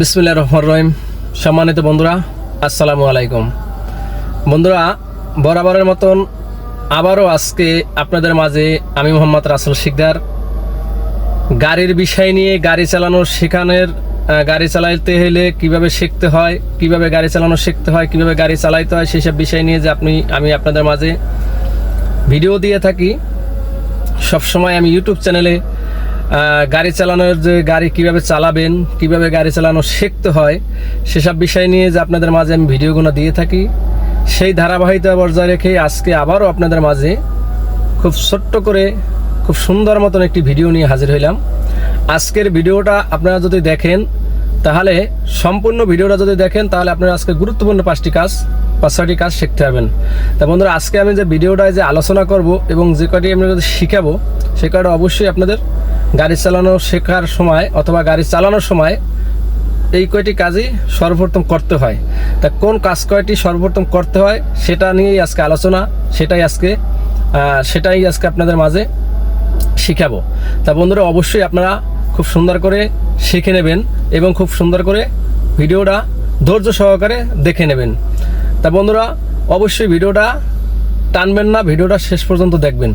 বিসমিল্লা রহমান রহিম। সম্মানিত বন্ধুরা, আসসালামু আলাইকুম। বন্ধুরা, বরাবরের মতন আবারও আজকে আপনাদের মাঝে আমি মোহাম্মদ রাসেল শিকদার। গাড়ির বিষয় নিয়ে গাড়ি চালানো শেখানোর গাড়ি চালাইতে হলে কীভাবে শিখতে হয়, কীভাবে গাড়ি চালানো শিখতে হয়, কীভাবে গাড়ি চালাইতে হয়, সেসব বিষয় নিয়ে যে আপনি, আমি আপনাদের মাঝে ভিডিও দিয়ে থাকি। সবসময় আমি ইউটিউব চ্যানেলে গাড়ি চালানোর যে গাড়ি কীভাবে চালাবেন, কীভাবে গাড়ি চালানো শিখতে হয়, সেসব বিষয় নিয়ে যে আপনাদের মাঝে আমি ভিডিওগুলো দিয়ে থাকি, সেই ধারাবাহিকতা বজায় রেখে আজকে আবারও আপনাদের মাঝে খুব ছোট্ট করে, খুব সুন্দর মতন একটি ভিডিও নিয়ে হাজির হইলাম। আজকের ভিডিওটা আপনারা যদি দেখেন, তাহলে সম্পূর্ণ ভিডিওটা যদি দেখেন, তাহলে আপনারা আজকে গুরুত্বপূর্ণ পাঁচটি কাজ, পাঁচ ছয়টি কাজ শিখতে পারবেন। তা বন্ধুরা, আজকে আমি যে ভিডিওটায় যে আলোচনা করব এবং যে কয়টি আমি যদি শিখাবো, সে কয়টা অবশ্যই আপনাদের গাড়ি চালানো শেখার সময় অথবা গাড়ি চালানোর সময় এই কয়টি কাজই সর্বপ্রথম করতে হয়। তা কোন কাজ কয়টি সর্বপ্রথম করতে হয় সেটা নিয়েই আজকে আলোচনা, সেটাই আজকে সেটাই আজকে আপনাদের মাঝে শিখাবো। তা বন্ধুরা, অবশ্যই আপনারা খুব সুন্দর করে শিখে নেবেন এবং খুব সুন্দর করে ভিডিওটা ধৈর্য সহকারে দেখে নেবেন। তা বন্ধুরা, অবশ্যই ভিডিওটা টানবেন না, ভিডিওটা শেষ পর্যন্ত দেখবেন।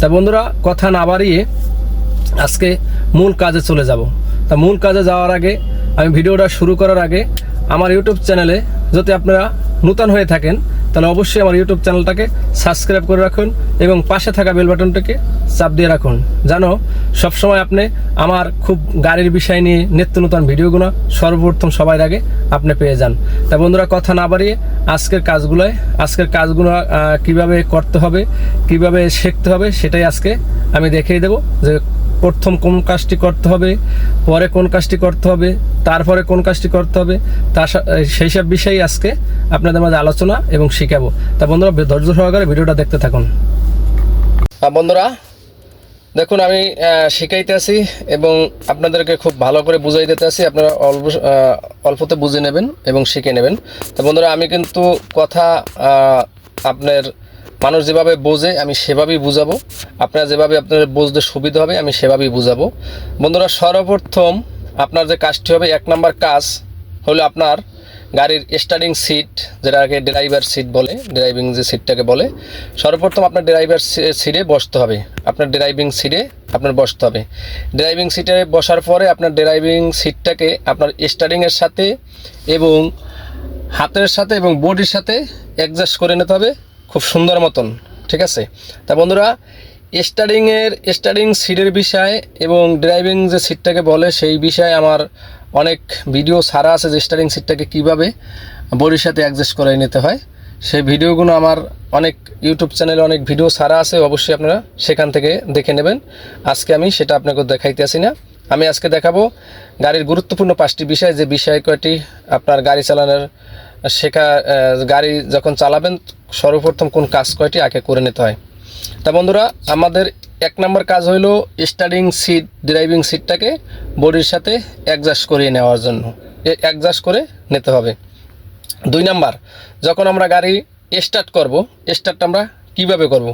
তা বন্ধুরা, কথা না বাড়িয়ে আজকে মূল কাজে চলে যাব। তা মূল কাজে যাওয়ার আগে, আমি ভিডিওটা শুরু করার আগে আমার ইউটিউব চ্যানেলে যদি আপনারা নূতন হয়ে থাকেন, তাহলে অবশ্যই আমার ইউটিউব চ্যানেলটাকে সাবস্ক্রাইব করে রাখুন এবং পাশে থাকা বেল বাটনটাকে চাপ দিয়ে রাখুন। জানো সবসময় আপনি আমার খুব গাড়ির বিষয় নিয়ে নিত্য নূতন ভিডিওগুলো সর্বপ্রথম সবার আগে আপনি পেয়ে যান। তা বন্ধুরা, কথা না বাড়িয়ে আজকের কাজগুলোয়, আজকের কাজগুলো কীভাবে করতে হবে, কীভাবে শিখতে হবে সেটাই আজকে আমি দেখিয়ে দেবো যে প্রথম কোন কাজটি করতে হবে পরে কোন কাজটি করতে হবে তারপরে কোন কাজটি করতে হবে তার সেই সব বিষয়ে আজকে আপনাদের মাঝে আলোচনা এবং শিখাবো। তা বন্ধুরা ধৈর্য সহকারে ভিডিওটা দেখতে থাকুন। বন্ধুরা দেখুন আমি আহ, শিখাইতেছি এবং আপনাদেরকে খুব ভালো করে বুঝাই দিতে আছি। আপনারা অল্প অল্পতে বুঝে নেবেন এবং শিখে নেবেন। তো বন্ধুরা আমি কিন্তু কথা আপনার মানুষ যেভাবে বোঝে, আমি সেভাবেই বুঝাবো। আপনারা যেভাবে আপনাদের বুঝতে সুবিধা হবে, আমি সেভাবেই বুঝাবো। বন্ধুরা, সর্বপ্রথম আপনার যে কাজটি হবে, এক নম্বর কাজ হলো আপনার গাড়ির স্টার্টিং সিট যেটাকে ড্রাইভার সিট বলে ড্রাইভিং যে সিটটাকে বলে, সর্বপ্রথম আপনার ড্রাইভার সিটে বসতে হবে। আপনার ড্রাইভিং সিটে আপনার বসতে হবে। ড্রাইভিং সিটে বসার পরে আপনার ড্রাইভিং সিটটাকে আপনার স্টার্টিংয়ের সাথে এবং হাতের সাথে এবং বডির সাথে অ্যাডজাস্ট করে নিতে হবে। খুব সুন্দর মতন, ঠিক আছে? তা বন্ধুরা স্টারিংয়ের স্টারিং সিটের বিষয় এবং ড্রাইভিং যে সিটটাকে বলে, সেই বিষয়ে আমার অনেক ভিডিও ছাড়া আছে যে স্টারিং সিটটাকে কীভাবে বডির সাথে অ্যাডজাস্ট করে নিতে হয়। সেই ভিডিওগুলো আমার অনেক ইউটিউব চ্যানেলে অনেক ভিডিও সারা আছে, অবশ্যই আপনারা সেখান থেকে দেখে নেবেন। আজকে আমি সেটা আপনাকে দেখাইতে আসি না। আমি আজকে দেখাবো গাড়ির গুরুত্বপূর্ণ পাঁচটি বিষয়, যে বিষয় কয়টি আপনার গাড়ি চালানোর শেখা গাড়ি যখন চালাবেন, সর্বপ্রথম কোন কাজ কয়টি আগে করে নিতে হয়? তা বন্ধুরা, আমাদের এক নম্বর কাজ হইল স্টার্টিং সিট ড্রাইভিং সিটটাকে বডির সাথে অ্যাডজাস্ট করিয়ে নেওয়ার জন্য। অ্যাডজাস্ট করে নিতে হবে। দুই নাম্বার, যখন আমরা গাড়ি স্টার্ট করব স্টার্টটা আমরা কীভাবে করব?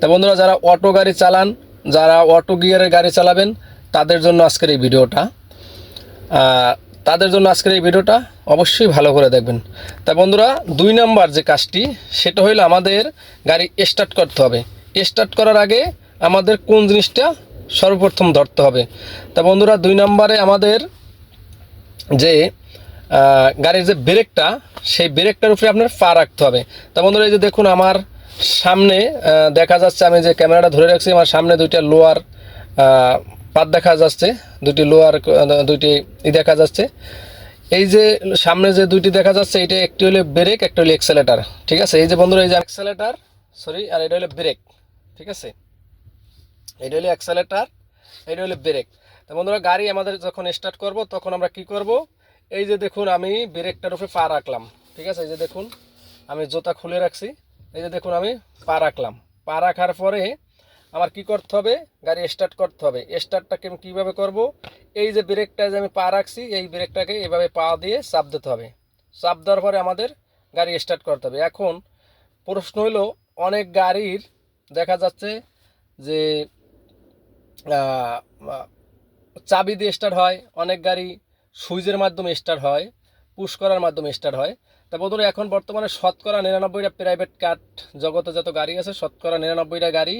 তা বন্ধুরা, যারা অটো গাড়ি চালান, যারা অটো গিয়ারের গাড়ি চালাবেন, তাদের জন্য আজকের এই ভিডিওটা। তাদের জন্য আজকের এই ভিডিওটা অবশ্যই ভালো করে দেখবেন। তা বন্ধুরা, দুই নাম্বার যে কাজটি, সেটা হইল আমাদের গাড়ি স্টার্ট করতে হবে। স্টার্ট করার আগে আমাদের কোন জিনিসটা সর্বপ্রথম ধরতে হবে? তা বন্ধুরা, দুই নাম্বারে আমাদের যে গাড়ির যে ব্রেকটা সেই ব্রেকটার উপরে আপনার পা রাখতে হবে। তা বন্ধুরা, এই যে দেখুন আমার সামনে দেখা যাচ্ছে আমি যে ক্যামেরাটা ধরে রাখছি, আমার সামনে দুইটা লোয়ার পাত দেখা যাচ্ছে দুটি লোয়ার দুইটি ই দেখা যাচ্ছে এই যে সামনে যে দুইটি দেখা যাচ্ছে, এটা একটি হলো ব্রেক, একটা হলো এক্সেলেটার ঠিক আছে? এই যে বন্ধুরা, এই যে এক্সেলেটার সরি আর এটা হলো ব্রেক ঠিক আছে? এটা হলো অ্যাক্সেলেটার এটা হলো ব্রেক তো বন্ধুরা, গাড়ি আমাদের যখন স্টার্ট করব, তখন আমরা কি করব? এই যে দেখুন, আমি ব্রেকটার উপরে পা রাখলাম, ঠিক আছে? এই যে দেখুন, আমি জুতা খুলে রাখছি। এই যে দেখুন, আমি পা রাখলাম। পা রাখার পরে আমার কি করতে হবে? গাড়ি স্টার্ট করতে হবে। স্টার্টটাকে আমি কীভাবে করব? এই যে ব্রেকটা যে আমি পা রাখছি, এই ব্রেকটাকে এভাবে পা দিয়ে চাপ দিতে হবে। চাপ দেওয়ার পরে আমাদের গাড়ি স্টার্ট করতে হবে। এখন প্রশ্ন হলো, অনেক গাড়ির দেখা যাচ্ছে যে চাবি দিয়ে স্টার্ট হয়, অনেক গাড়ি সুইচের মাধ্যমে স্টার্ট হয় পুশ করার মাধ্যমে স্টার্ট হয়। তা বন্ধুরা, এখন বর্তমানে শতকরা নিরানব্বইটা প্রাইভেট কার জগতে যত গাড়ি আছে, শতকরা নিরানব্বইটা গাড়ি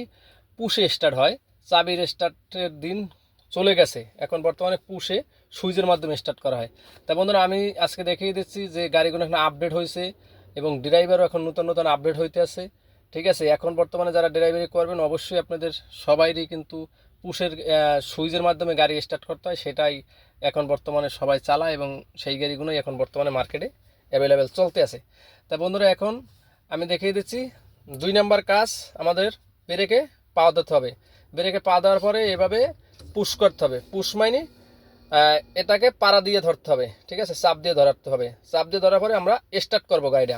পুশে স্টার্ট হয়। চাবির স্টার্টের দিন চলে গেছে। এখন বর্তমানে পুষে সুইচের মাধ্যমে স্টার্ট করা হয়। তা বন্ধুরা, আমি আজকে দেখিয়ে দিচ্ছি যে গাড়িগুলো এখন আপডেট হয়েছে এবং ড্রাইভারও এখন নতুন নতুন আপডেট হইতে আছে। ঠিক আছে, এখন বর্তমানে যারা ড্রাইভারি করবেন, অবশ্যই আপনাদের সবাইরই কিন্তু পুষের সুইচের মাধ্যমে গাড়ি স্টার্ট করতে হয়। সেটাই এখন বর্তমানে সবাই চালায় এবং সেই গাড়িগুলোই এখন বর্তমানে মার্কেটে অ্যাভেলেবেল চলতে আছে। তা বন্ধুরা, এখন আমি দেখিয়ে দিচ্ছি, দুই নাম্বার কাজ আমাদের ব্রেকে পা দিতে হবে। ব্রেকে পা দেওয়ার পরে এভাবে পুশ করতে হবে। পুশ আহ, এটাকে পাড়া দিয়ে ধরতে হবে ঠিক আছে? চাপ দিয়ে ধরাতে হবে। চাপ দিয়ে ধরার পরে আমরা স্টার্ট করব গাড়িটা।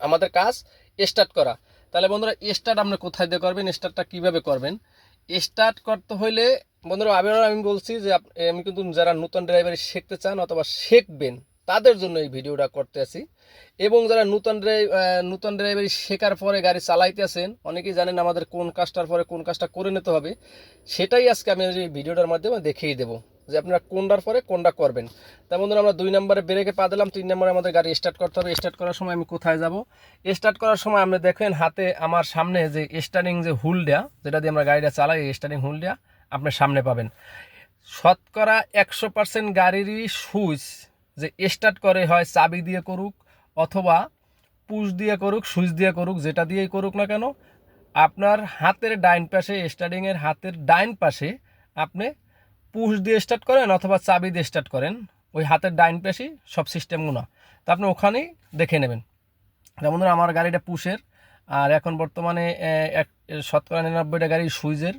আমাদের কাজ স্টার্ট করা। তাহলে বন্ধুরা স্টার্ট আপনি কোথায় দিয়ে করবেন? স্টার্টটা কীভাবে করবেন? স্টার্ট করতে হইলে বন্ধুরা আবার আমি বলছি যে আমি কিন্তু যারা নতুন ড্রাইভারি শিখতে চান অথবা শিখবেন তাদের জন্য এই ভিডিওটা করতে আছি এবং যারা নতুন ড্রাইভ নতুন ড্রাইভারি শেখার পরে গাড়ি চালাইতেছেন, অনেকেই জানেন আমাদের কোন কাজটার পরে কোন কাজটা করে নিতে হবে। সেটাই আজকে আমি এই ভিডিওটার মাধ্যমে দেখিয়ে দেবো যে আপনারা কোনটার পরে কোনটা করবেন। তা বন্ধুরা, আমরা দুই নম্বরে ব্রেকে পা দিলাম, তিন নম্বরে আমাদের গাড়ি স্টার্ট করতে হবে। স্টার্ট করার সময় আমি কোথায় যাব? স্টার্ট করার সময় আপনি দেখেন হাতে আমার সামনে যে স্টারিং যে হুলটা, যেটা দিয়ে আমরা গাড়িটা চালাই, এই হুল হুলটা আপনার সামনে পাবেন। শতকরা একশো পার্সেন্ট গাড়িরই সুইচ যে স্টার্ট করে হয় চাবি দিয়ে করুক অথবা পুশ দিয়ে করুক সুইচ দিয়ে করুক, যেটা দিয়েই করুক না কেন, আপনার হাতের ডাইন পাশে স্টার্টিংয়ের হাতের ডাইন পাশে আপনি পুশ দিয়ে স্টার্ট করেন অথবা চাবি দিয়ে স্টার্ট করেন। ওই হাতের ডাইন পাশেই সব সিস্টেমগুলো তো আপনি ওখানেই দেখে নেবেন। যেমন ধরুন আমার গাড়িটা পুশের আর এখন বর্তমানে এক, শতকরা নিরানব্বইটা গাড়ি সুইচের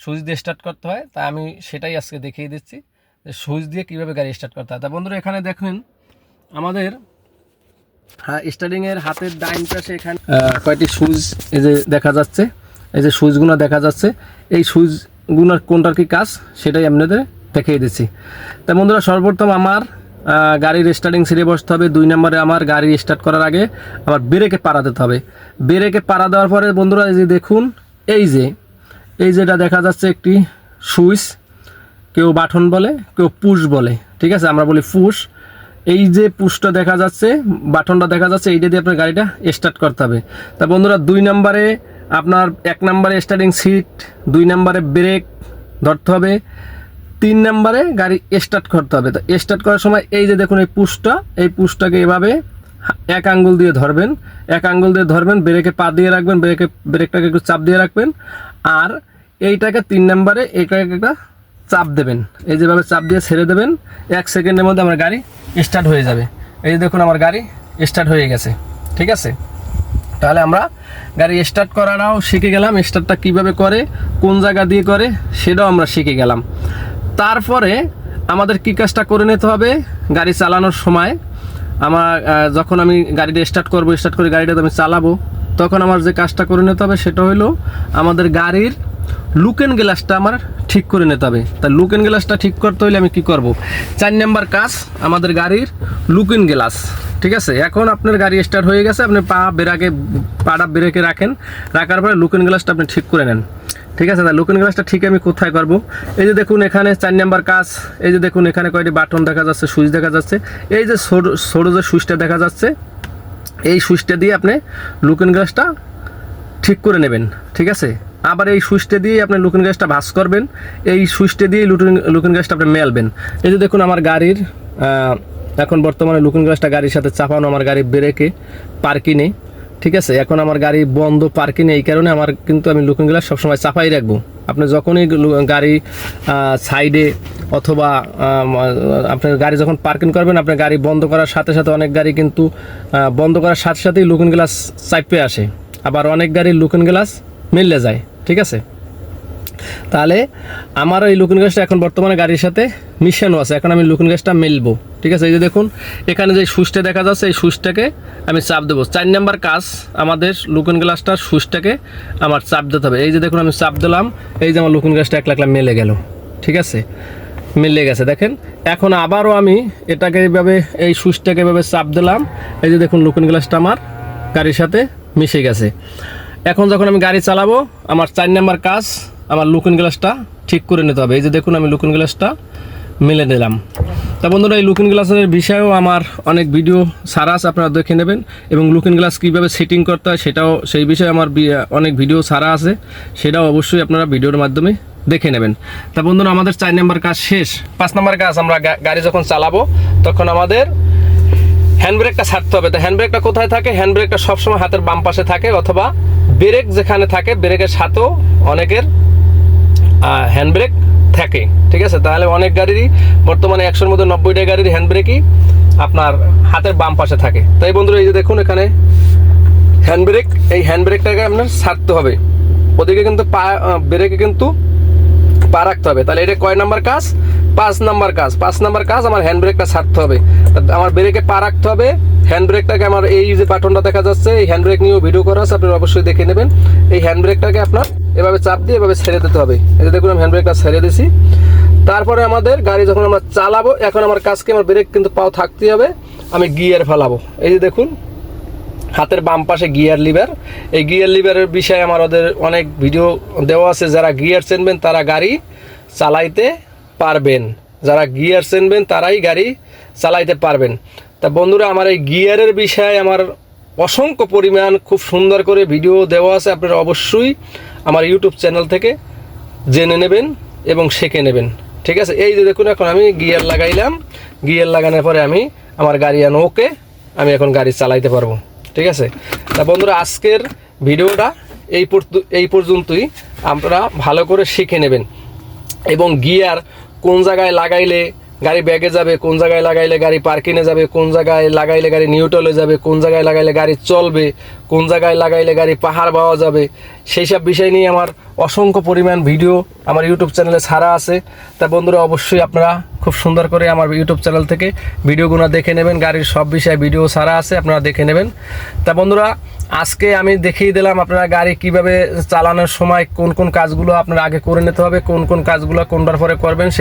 সুইচ দিয়ে স্টার্ট করতে হয়। তাই আমি সেটাই আজকে দেখিয়ে দিচ্ছি। সুইচ দিয়ে কীভাবে গাড়ি স্টার্ট করতে হয় তা বন্ধুরা, এখানে দেখুন, আমাদের হ্যাঁ স্টার্টিংয়ের হাতের ডাইন পাশে এখানে কয়টি সুইচ এই যে দেখা যাচ্ছে, এই যে সুইচগুলো দেখা যাচ্ছে, এই সুইচগুলোর কোনটার কি কাজ সেটাই আপনাদের দেখিয়ে দিচ্ছি। তা বন্ধুরা, সর্বপ্রথম আমার গাড়ির স্টার্টিং সিটে বসতে হবে, দুই নম্বরে আমার গাড়ি স্টার্ট করার আগে আমার ব্রেকে পাড়া দিতে হবে। ব্রেকে পাড়া দেওয়ার পরে বন্ধুরা, এই যে দেখুন, এই যে, এই যেটা দেখা যাচ্ছে একটি সুইচ কেউ বাটন বলে, কেউ পুশ বলে, ঠিক আছে? আমরা বলি পুশ। এই যে পুশটা দেখা যাচ্ছে বাটনটা দেখা যাচ্ছে, এইটা দিয়ে আপনার গাড়িটা স্টার্ট করতে হবে। তা বন্ধুরা, দুই নম্বরে আপনার এক নম্বরে স্টার্টিং সিট দুই নম্বরে ব্রেক ধরতে হবে, তিন নম্বরে গাড়ি স্টার্ট করতে হবে। তো স্টার্ট করার সময় এই যে দেখুন, এই পুশটা, এই পুশটাকে এভাবে এক আঙ্গুল দিয়ে ধরবেন, এক আঙ্গুল দিয়ে ধরবেন ব্রেকে পা দিয়ে রাখবেন ব্রেকে ব্রেকটাকে একটু চাপ দিয়ে রাখবেন, আর এইটাকে তিন নম্বরে, এইটাকে একটা চাপ দেবেন। এই যেভাবে চাপ দিয়ে ছেড়ে দেবেন, এক সেকেন্ডের মধ্যে আমার গাড়ি স্টার্ট হয়ে যাবে। এই দেখুন আমার গাড়ি স্টার্ট হয়ে গেছে, ঠিক আছে? তাহলে আমরা গাড়ি স্টার্ট করাটাও শিখে গেলাম স্টার্টটা কীভাবে করে, কোন জায়গা দিয়ে করে, সেটাও আমরা শিখে গেলাম। তারপরে আমাদের কী কাজটা করে নিতে হবে? গাড়ি চালানোর সময় আমার যখন আমি গাড়িটা স্টার্ট করব স্টার্ট করে গাড়িটা আমি চালাবো, তখন আমার যে কাজটা করে নিতে হবে সেটা হলো আমাদের গাড়ির লুকেন গ্লাসটা আমার ঠিক করে নিতে হবে। তা লুকেন গ্লাসটা ঠিক করতে হলে আমি কি করব? চার নাম্বার কাজ আমাদের গাড়ির লুকেন গ্লাস ঠিক আছে? এখন আপনার গাড়ি স্টার্ট হয়ে গেছে, আপনি পা বেরাকে পাটা ব্রেকে রাখেন, রাখার পরে লুকেন গ্লাসটা আপনি ঠিক করে নেন। ঠিক আছে? তা লুকেন গ্লাসটা ঠিক আমি কোথায় করব? এই যে দেখুন এখানে চার নাম্বার কাজ, এই যে দেখুন এখানে কয়টি বাটন দেখা যাচ্ছে, সুইচ দেখা যাচ্ছে। এই যে ছোট যে সুইচটা দেখা যাচ্ছে, এই সুইচটা দিয়ে আপনি লুকেন গ্লাসটা ঠিক করে নেবেন, ঠিক আছে? আবার এই সুইচটা দিয়ে আপনি লুকিং গ্যাসটা ভাস করবেন, এই সুইচটা দিয়ে লুকিং লুকিং গ্যাসটা আপনি মেলবেন। এই যে দেখুন আমার গাড়ির এখন বর্তমানে লুকিং গ্যাসটা গাড়ির সাথে চাপানো আমার গাড়ির ব্রেকে, পার্কিংয়ে, ঠিক আছে? এখন আমার গাড়ি বন্ধ পার্কিংয়ে, এই কারণে আমার কিন্তু আমি লুকিং গ্লাস সবসময় চাপাই রাখব। আপনি যখনই গাড়ি সাইডে অথবা আপনার গাড়ি যখন পার্কিং করবেন আপনার গাড়ি বন্ধ করার সাথে সাথে অনেক গাড়ি কিন্তু বন্ধ করার সাথে সাথেই লুকিং গ্লাস চাপে আসে। আবার অনেক গাড়ির লুকিং গ্লাস মিললে যায়। ঠিক আছে? তাহলে আমার এই লুকুন গ্যাসটা এখন বর্তমানে গাড়ির সাথে মিশানো আছে। এখন আমি লুকুন গ্যাসটা মেলবো। ঠিক আছে? এই যে দেখুন, এখানে যে সুইচটা দেখা যাচ্ছে, এই সুইচটাকে আমি চাপ দেবো। চার নাম্বার কাজ আমাদের লুকুন গ্লাসটার সুইচটাকে আমার চাপ দিতে হবে। এই যে দেখুন, আমি চাপ দিলাম। এই যে আমার লুকুন গ্লাসটা এক লাখলা মেলে গেল। ঠিক আছে? মিলে গেছে। দেখেন, এখন আবারও আমি এটাকে এইভাবে এই সুইচটাকে এভাবে চাপ দিলাম। এই যে দেখুন, লুকুন গ্লাসটা আমার গাড়ির সাথে মিশে গেছে। এখন যখন আমি গাড়ি চালাবো, আমার চার নাম্বার কাজ, আমার লুকিং গ্লাসটা ঠিক করে নিতে হবে। এই যে দেখুন আমি লুকিং গ্লাসটা মিলে নিলাম তা বন্ধুরা, এই লুকিং গ্লাসের বিষয়েও আমার অনেক ভিডিও সারা আছে, আপনারা দেখে নেবেন। এবং লুকিং গ্লাস কীভাবে সেটিং করতে হয় সেটাও, সেই বিষয়ে আমার অনেক ভিডিও সারা আছে। সেটাও অবশ্যই আপনারা ভিডিওর মাধ্যমে দেখে নেবেন। তা বন্ধুরা, আমাদের চার নাম্বার কাজ শেষ। পাঁচ নাম্বার কাজ, আমরা গাড়ি যখন চালাবো, তখন আমাদের হ্যান্ড ব্রেকটা ছাড়তে হবে। তো হ্যান্ড ব্রেকটা কোথায় থাকে? হ্যান্ড ব্রেকটা সবসময় হাতের বাম পাশে থাকে, অথবা ব্রেক যেখানে থাকে, ব্রেকের সাথেও অনেকের হ্যান্ড ব্রেক থাকে। ঠিক আছে? তাহলে অনেক গাড়িরই বর্তমানে একশোর মধ্যে নব্বইটা গাড়ির হ্যান্ড ব্রেকই আপনার হাতের বাম পাশে থাকে। তাই বন্ধুরা, এই যে দেখুন এখানে হ্যান্ড ব্রেক এই হ্যান্ড ব্রেকটাকে আপনার ছাড়তে হবে। ওদিকে কিন্তু পা ব্রেকে কিন্তু পা রাখতে হবে। তাহলে এটা কয় নাম্বার কাজ? পাঁচ নাম্বার কাজ, পাঁচ নাম্বার কাজ আমার হ্যান্ড ব্রেকটা ছাড়তে হবে। আমার ব্রেকে পা রাখতে হবে হ্যান্ড ব্রেকটাকে আমার এই যে বাটনটা দেখা যাচ্ছে, এই হ্যান্ড ব্রেক নিয়েও ভিডিও করা আছে, আপনারা অবশ্যই দেখে নেবেন। এই হ্যান্ড ব্রেকটাকে আপনার এভাবে চাপ দিয়ে এভাবে ছেড়ে দিতে হবে। এই যে দেখুন, আমি হ্যান্ড ব্রেকটা ছেড়ে দিছি। তারপরে আমাদের গাড়ি যখন আমরা চালাবো, এখন আমার কাজকে আমার ব্রেক কিন্তু পাও থাকতে হবে, আমি গিয়ার ফেলাবো। এই যে দেখুন, হাতের বাম পাশে গিয়ার লিভার এই গিয়ার লিভারের বিষয়ে আমার ওদের অনেক ভিডিও দেওয়া আছে, যারা গিয়ার চেনবেন, তারা গাড়ি চালাইতে পারবেন। যারা গিয়ার চেনবেন, তারাই গাড়ি চালাইতে পারবেন। তা বন্ধুরা, আমার এই গিয়ারের বিষয়ে আমার অসংখ্য পরিমাণ খুব সুন্দর করে ভিডিও দেওয়া আছে, আপনারা অবশ্যই আমার ইউটিউব চ্যানেল থেকে জেনে নেবেন এবং শিখে নেবেন। ঠিক আছে? এই যে দেখুন, এখন আমি গিয়ার লাগাইলাম। গিয়ার লাগানোর পরে আমি আমার গাড়ি আনো, ওকে? আমি এখন গাড়ি চালাইতে পারব। ঠিক আছে? তা বন্ধুরা, আজকের ভিডিওটা এই এই পর্যন্তই। আপনারা ভালো করে শিখে নেবেন। এবং গিয়ার কোন জায়গায় লাগাইলে গাড়ি ব্যাগে যাবে, কোন জায়গায় লাগাইলে গাড়ি পার্কিংয়ে যাবে, কোন জায়গায় লাগাইলে গাড়ি নিউট্রালে যাবে, কোন জায়গায় লাগাইলে গাড়ি চলবে, কোন জায়গায় লাগাইলে গাড়ি পাহাড় পাওয়া যাবে, সেই সব বিষয় নিয়ে আমার অসংখ্য পরিমাণ ভিডিও আমার ইউটিউব চ্যানেলে ছাড়া আছে। তা বন্ধুরা, অবশ্যই আপনারা খুব সুন্দর করে আমার ইউটিউব চ্যানেল থেকে ভিডিওগুলো দেখে নেবেন, গাড়ির সব বিষয়ে ভিডিও ছাড়া আছে, আপনারা দেখে নেবেন। তা বন্ধুরা, আজকে আমি দেখিয়ে দিলাম আপনারা গাড়ি কীভাবে চালানোর সময় কোন কোন কাজগুলো আপনারা আগে করে নিতে হবে, কোন কোন কাজগুলো কোনটার পরে করবেন, সেই